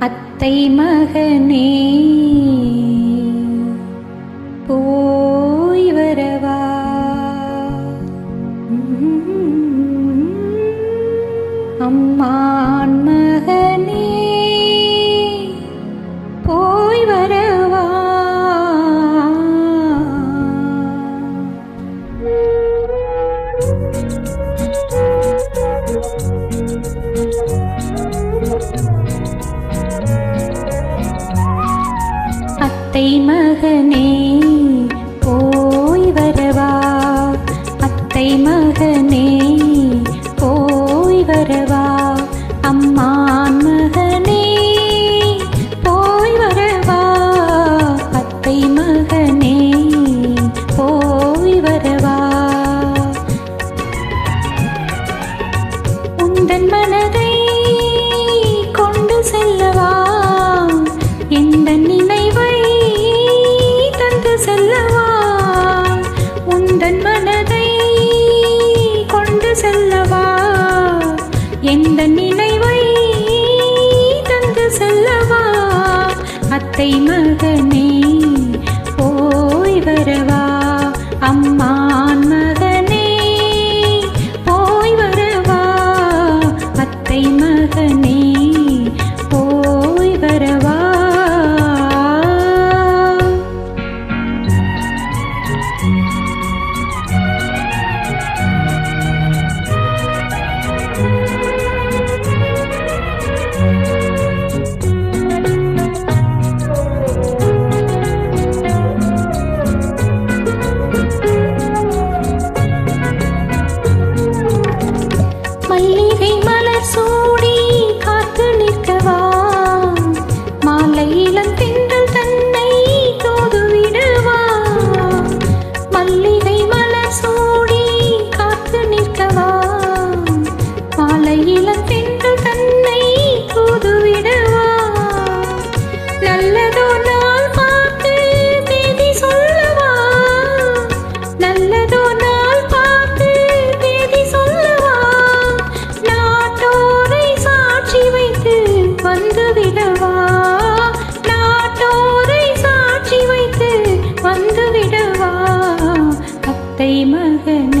அத்தை மகனே போய் வரவா? அம்மான் மகனே மகனே போய் வரவா? அத்தை மகனே போய் வரவா? எந்த நினைவை தந்து சொல்லவா? அத்தை மகனே. குலத்தென்று தன்னை தூதுவிடவா நல்லதோ நான் பார்த்து தேதி சொல்லவா? நல்லதோ நான் பார்த்து தேதி சொல்லவா? நாட்டோரை சாட்சி வைத்து வந்துவிடவா மகன்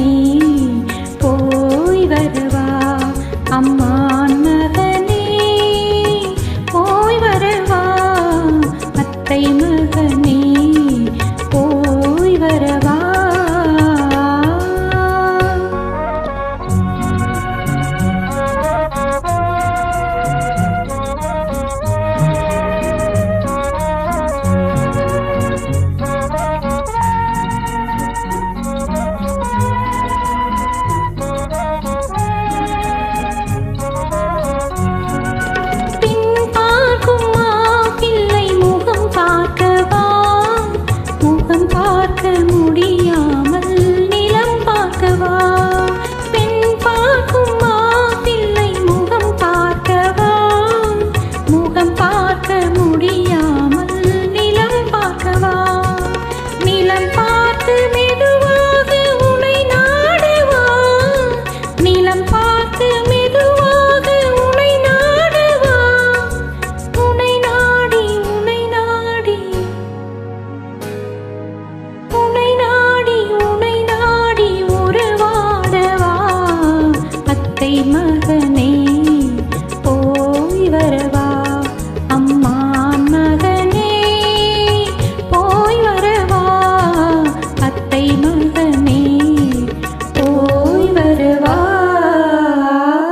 மறை மகனை.